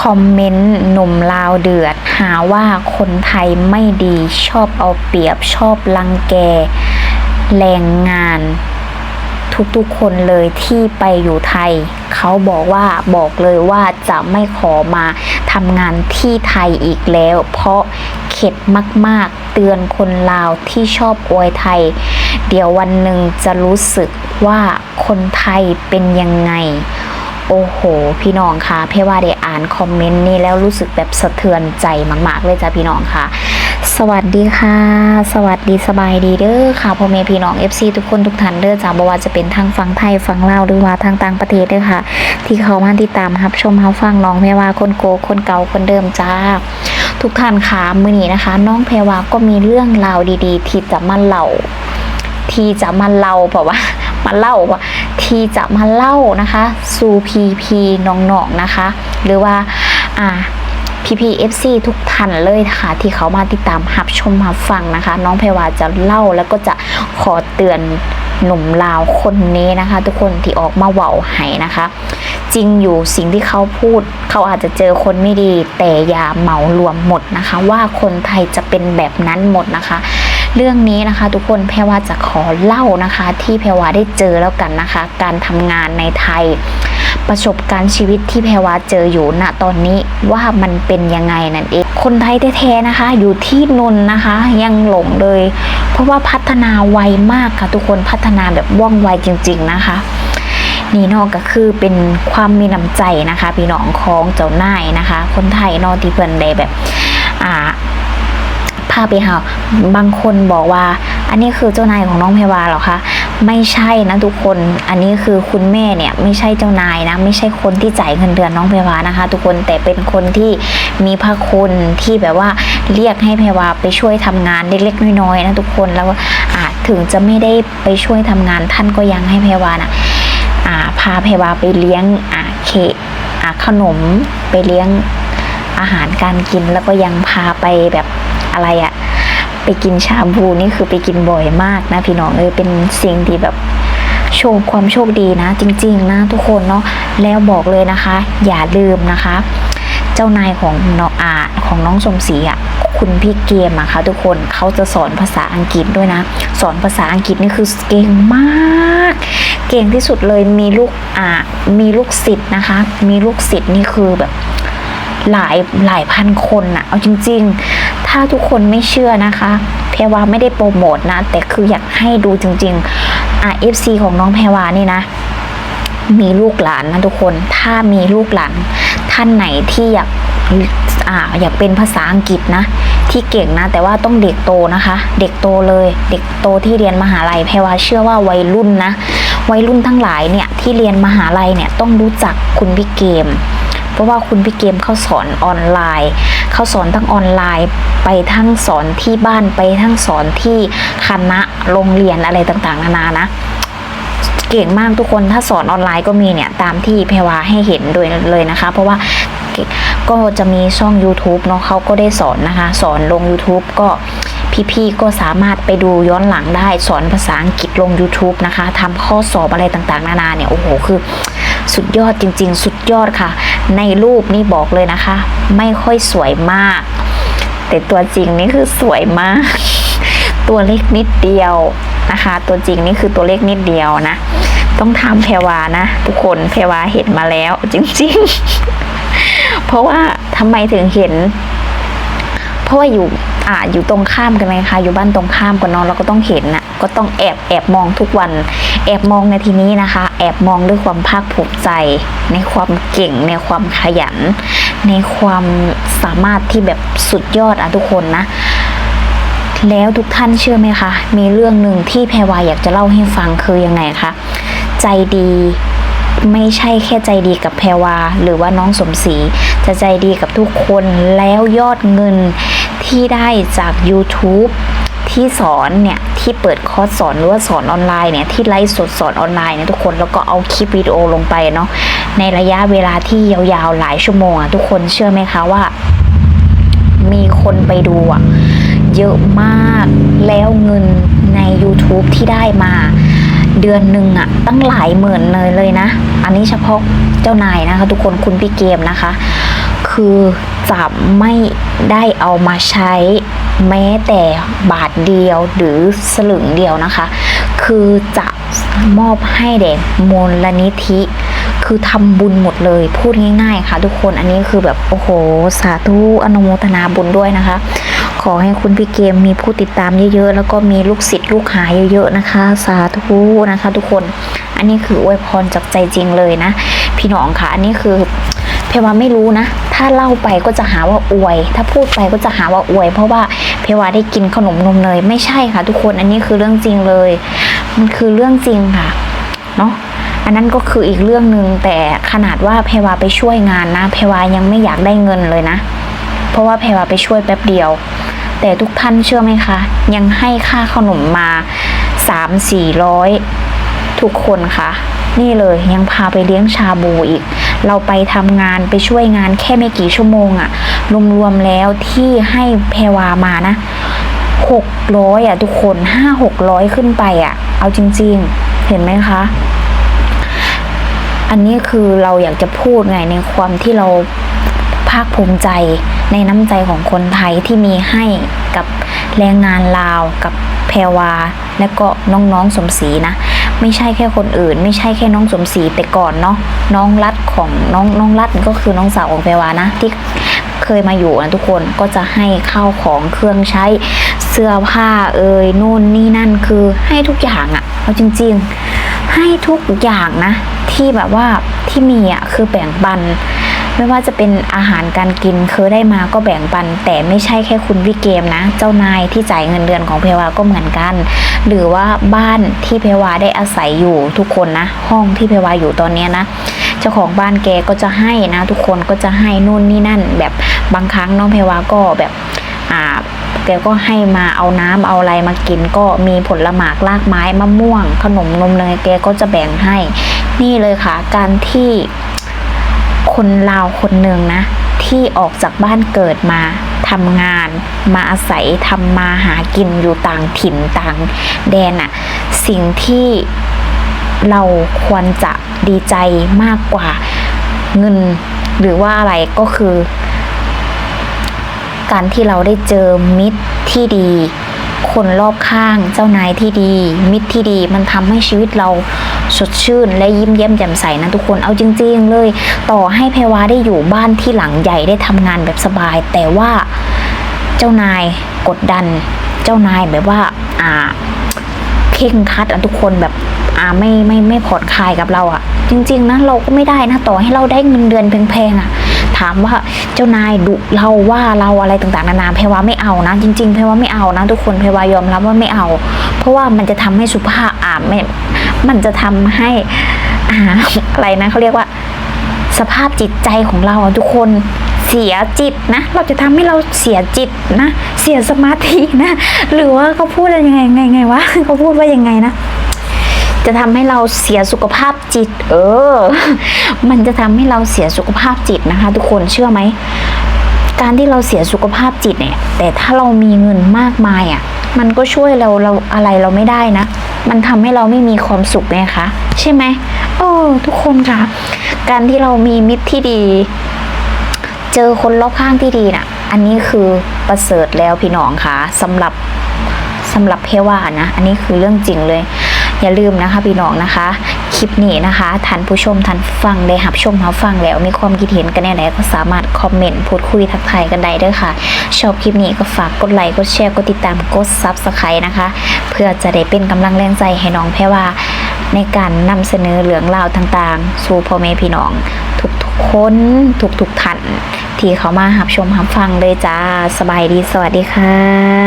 คอมเมนต์หนุ่มลาวเดือด หาว่าคนไทยไม่ดีชอบเอาเปรียบชอบลังแก แรงงาน ทุกๆคนเลยที่ไปอยู่ไทย เขาบอกว่าบอกเลยว่าจะไม่ขอมาทำงานที่ไทยอีกแล้ว เพราะเข็ดมากๆ เตือนคนลาวที่ชอบอวยไทย เดี๋ยววันหนึ่งจะรู้สึกว่าคนไทยเป็นยังไง โอ้โห พี่น้องคะเพว่าได้อ่านคอมเมนต์นี้แล้วรู้สึกแบบสะเทือนใจมาก ๆ เลยจ้ะพี่น้องค่ะ สวัสดีค่ะ สวัสดีสบายดีเด้อค่ะพ่อแม่พี่น้อง FC ทุกคนทุกท่านเด้อจ้าบ่ว่าจะเป็นทางฝั่งไทยฝั่งลาวหรือว่าทางต่างประเทศเด้อค่ะ ที่เขามาติดตามรับชมรับฟังน้องแพรวาคนโกคนเก่าคนเดิมจ้าทุกท่านค่ะมื้อนี้นะคะ น้องแพรวาก็มีเรื่องราวดี ๆ ที่จะมาเล่าที่จะมาเล่าเพราะว่า มาเล่าว่าที่จะมาเล่านะคะสู่พีพีน้องๆนะคะ หรือว่าอ่าพีพีเอฟซีทุกท่านเลยค่ะที่เขามาติดตามรับชมรับฟังนะคะ น้องเพรวาจะเล่าแล้วก็จะขอเตือนหนุ่มลาวคนนี้นะคะ ทุกคนที่ออกมาเว่าให้นะคะ จริงอยู่สิ่งที่เขาพูด เขาอาจจะเจอคนไม่ดี แต่อย่าเหมารวมหมดนะคะ ว่าคนไทยจะเป็นแบบนั้นหมดนะคะ เรื่องนี้นะคะ ทุกคนแพรวาจะขอเล่านะคะ ที่แพรวาได้เจอแล้วกันนะคะ การทำงานในไทย ประสบการณ์ชีวิตที่แพรวาเจออยู่ณตอนนี้ว่ามันเป็นยังไงนั่นเอง คนไทยแท้ๆนะคะ อยู่ที่นนท์นะคะ ยังหลงเลย เพราะว่าพัฒนาไวมากค่ะทุกคนพัฒนาแบบว่องไวจริง ๆนะคะนี่นอกก็คือเป็นความมีน้ำใจนะคะ พี่น้องของเจ้านายนะคะ คนไทยนอกที่เพิ่นได้แบบอ่าาไปหาบางคนบอกว่า อันนี้คือเจ้านายของน้องเพวาเหรอคะไม่ใช่นะทุกคน อันนี้คือคุณแม่เนี่ยไม่ใช่เจ้านายนะ ไม่ใช่คนที่จ่ายเงินเดือนน้องเพวานะคะ ทุกคนแต่เป็นคนที่มีพระคุณที่แบบว่าเรียกให้เพวาไปช่วยทำงานเล็กๆน้อยๆนะทุกคนแล้วอาจถึงจะไม่ได้ไปช่วยทำงานท่านก็ยังให้เพวานะอ่าพาเพวาไปเลี้ยงอ่าเคกอ่าขนมไปเลี้ยงอาหารการกินแล้วก็ยังพาไปแบบ อะไรอะไปกินชาบูนี่คือไปกินบ่อยมากนะพี่น้องเออเป็นสิ่งที่แบบโชคความโชคดีนะ จริง ๆ นะทุกคนเนาะแล้วบอกเลยนะคะ อย่าลืมนะคะ เจ้านายของน้องอาของน้องสมศรีอะคุณพี่เกมอะค่ะทุกคนเขาจะสอนภาษาอังกฤษด้วยนะ สอนภาษาอังกฤษนี่คือเก่งมาก เก่งที่สุดเลยมีลูกอ่ามีลูกศิษย์นะคะ มีลูกศิษย์นี่คือแบบ หลายหลายพันคนนะเอาจริง ๆ ถ้าทุกคนไม่เชื่อนะคะ แพรวาไม่ได้โปรโมทนะ แต่คืออยากให้ดูจริงๆอ่า FC ของน้องแพรวานี่นะ มีลูกหลานนะทุกคน ถ้ามีลูกหลานท่านไหนที่อยากอ่าอยากเป็นภาษาอังกฤษนะ ที่เก่งนะ แต่ว่าต้องเด็กโตนะคะ เด็กโตเลย เด็กโตที่เรียนมหาลัยแพรวาเชื่อว่าวัยรุ่นนะ วัยรุ่นทั้งหลายเนี่ยที่เรียนมหาลัยเนี่ยต้องรู้จักคุณพี่เกม เพราะว่าคุณพี่เกมเขาสอนออนไลน์เขาสอนทั้งออนไลน์ ไปทั้งสอนที่บ้านไปทั้งสอนที่คณะโรงเรียนอะไรต่างๆ นานานะเก่งมากทุกคนถ้าสอนออนไลน์ก็มีเนี่ย ตามที่เพวาให้เห็นโดยเลยนะคะ เพราะว่าก็จะมีช่อง YouTube เนาะเขาก็ได้สอนนะคะ สอนลง YouTube ก็พี่ๆก็สามารถไปดูย้อนหลังได้สอนภาษาอังกฤษลง YouTube นะคะทำข้อสอบอะไรต่างๆ นานาเนี่ย โอ้โห คือ สุดยอดจริง ๆ สุดยอดค่ะ ในรูปนี่บอกเลยนะคะ ไม่ค่อยสวยมาก แต่ตัวจริงนี่คือสวยมาก ตัวเล็กนิดเดียวนะคะ ตัวจริงนี่คือตัวเล็กนิดเดียวนะ ต้องทำแพรวานะ ทุกคนแพรวาเห็นมาแล้วจริงๆ เพราะว่าทำไมถึงเห็น เพราะว่าอยู่ อ่าอยู่ตรงข้ามกันไหมคะอยู่บ้านตรงข้ามกันเนอะเราก็ต้องเห็นนะก็ต้องแอบแอบมองทุกวัน แอบมองในทีนี้นะคะ แอบมองด้วยความภาคภูมิใจ ในความเก่งในความขยัน ในความสามารถที่แบบสุดยอดอะทุกคนนะ แล้วทุกท่านเชื่อไหมคะ มีเรื่องหนึ่งที่แพรวาอยากจะเล่าให้ฟังคือยังไงคะใจดีไม่ใช่แค่ใจดีกับแพรวา หรือว่าน้องสมศรีจะใจดีกับทุกคนแล้วยอดเงิน ที่ได้จาก YouTube ที่สอนเนี่ยที่เปิดคอร์สสอนหรือว่าสอนออนไลน์เนี่ยที่ไลฟ์สดสอนออนไลน์เนี่ยทุกคนแล้วก็เอาคลิปวิดีโอลงไปเนาะในระยะเวลาที่ยาวๆหลายชั่วโมงอะทุกคนเชื่อไหมคะว่า มีคนไปดูอะเยอะมากแล้วเงินใน YouTube ที่ได้มาเดือนหนึ่งอะตั้งหลายหมื่นเลยเลยนะ อันนี้เฉพาะเจ้านายนะคะ ทุกคนคุณพี่เกมนะคะ คือจะไม่ได้เอามาใช้แม้แต่บาทเดียวหรือสลึงเดียวนะคะ คือจะมอบให้แด่มูลนิธิ คือทำบุญหมดเลยพูดง่าย ๆ ค่ะ ทุกคนอันนี้คือแบบโอ้โห สาธุอนุโมทนาบุญด้วยนะคะ ขอให้คุณพี่เกมมีผู้ติดตามเยอะๆ แล้วก็มีลูกศิษย์ลูกหาเยอะๆนะคะ สาธุนะคะ ทุกคน อันนี้คืออวยพรจากใจจริงเลยนะ พี่น้องค่ะ อันนี้คือ เพวาไม่รู้นะ ถ้าเล่าไปก็จะหาว่าอวย ถ้าพูดไปก็จะหาว่าอวย เพราะว่าเพวาได้กินขนมนมเนยไม่ใช่ค่ะ ทุกคนอันนี้คือเรื่องจริงเลย มันคือเรื่องจริงค่ะเนาะอันนั้นก็คืออีกเรื่องหนึ่งแต่ขนาดว่าเพวาไปช่วยงานนะ เพวายังไม่อยากได้เงินเลยนะ เพราะว่าเพวาไปช่วยแป๊บเดียว แต่ทุกท่านเชื่อไหมคะ ยังให้ค่าขนมมาสามสี่ร้อยทุกคนค่ะ นี่เลยยังพาไปเลี้ยงชาบูอีก เราไปทำงานไปช่วยงานแค่ไม่กี่ชั่วโมงอะรวมๆแล้วที่ให้เพวามานะหกร้อยอะทุกคนห้าหกร้อยขึ้นไปอะเอาจริง ๆ เห็นไหมคะ อันนี้คือเราอยากจะพูดไงในความที่เราภาคภูมิใจในน้ำใจของคนไทยที่มีให้กับแรงงานลาวกับแพรวา และก็น้องๆสมศรีนะ ไม่ใช่แค่คนอื่น ไม่ใช่แค่น้องสมศรีแต่ก่อนเนาะน้องรัดของน้องน้องรัดก็คือน้องสาวของแพรวานะ ที่เคยมาอยู่นะทุกคนก็จะให้ข้าวของเครื่องใช้เสื้อผ้าเอ่ยนู่นนี่นั่นคือให้ทุกอย่างอะเอาจริง ๆ ให้ทุกอย่างนะ ที่แบบว่าที่มีอะคือแบ่งปัน ไม่ว่าจะเป็นอาหารการกินเคยได้มาก็แบ่งปัน แต่ไม่ใช่แค่คุณวิเกมนะ เจ้านายที่จ่ายเงินเดือนของเพวาก็เหมือนกัน หรือว่าบ้านที่เพวาได้อาศัยอยู่ทุกคนนะ ห้องที่เพวาอยู่ตอนนี้นะเจ้าของบ้านแกก็จะให้นะ ทุกคนก็จะให้นู่นนี่นั่น แบบบางครั้งน้องเพวาก็แบบอ่าแกก็ให้มาเอาน้ำเอาอะไรมากินก็มีผลหมากลากไม้มะม่วง ขนมนมเนยแกก็จะแบ่งให้ นี่เลยค่ะ การที่ คนลาวคนหนึ่งนะ ที่ออกจากบ้านเกิดมาทำงานมาอาศัยทำมาหากินอยู่ต่างถิ่นต่างแดนอะสิ่งที่เราควรจะดีใจมากกว่าเงิน หรือว่าอะไรก็คือ การที่เราได้เจอมิตรที่ดี คนรอบข้าง เจ้านายที่ดี มิตรที่ดี มันทำให้ชีวิตเราสดชื่น และยิ้มแย้มแจ่มใสนะทุกคน เอาจริง ๆ เลย ต่อให้เพวาได้อยู่บ้านที่หลังใหญ่ได้ทำงานแบบสบาย แต่ว่าเจ้านายกดดัน เจ้านายแบบว่าอ่าเข่งคัดอะทุกคนแบบอ่าไม่ไม่ไม่ผ่อนคลายกับเราอะจริง ๆนะเราก็ไม่ได้นะต่อให้เราได้เงินเดือนแพงๆอะ ถามว่าเจ้านายดุเราว่าเราอะไรต่างๆนานาเพวาไม่เอานะ จริง ๆเพวาไม่เอานะ ทุกคนเพวายอมรับว่าไม่เอา เพราะว่ามันจะทำให้สุภาพอ่าไม่มันจะทำให้อ่าอะไรนะเขาเรียกว่า สภาพจิตใจของเราทุกคนเสียจิตนะ เราจะทำให้เราเสียจิตนะ เสียสมาธินะ หรือว่าเขาพูดอะไรยังไงไงไงวะเขาพูดว่ายังไงนะ จะทำให้เราเสียสุขภาพจิต เออ มันจะทำให้เราเสียสุขภาพจิตนะคะ ทุกคนเชื่อไหม การที่เราเสียสุขภาพจิตเนี่ย แต่ถ้าเรามีเงินมากมายอะ มันก็ช่วยเราเราอะไรเราไม่ได้นะ มันทำให้เราไม่มีความสุขไงคะ ใช่ไหมเออ ทุกคนคะการที่เรามีมิตรที่ดี เจอคนรอบข้างที่ดีน่ะ อันนี้คือประเสริฐแล้วพี่น้องค่ะสำหรับสำหรับเพว่านะ อันนี้คือเรื่องจริงเลย อย่าลืมนะคะพี่น้องนะคะ คลิปนี้นะคะท่านผู้ชมท่านฟังได้หับชมหับฟังแล้วมีความคิดเห็นกันแน่ไหนก็สามารถคอมเมนต์พูดคุยทักทายกันได้ด้วยค่ะ ชอบคลิปนี้ก็ฝากกดไลค์กดแชร์กดติดตามกดซับสไครต์นะคะ เพื่อจะได้เป็นกำลังแรงใจให้น้องแพรว่าในการนำเสนอเรื่องราวต่างๆ สู่พ่อแม่พี่น้อง ทุกๆคนทุกๆท่านที่เขามาหับชมหับฟังเลยจ้า สบายดีสวัสดีค่ะ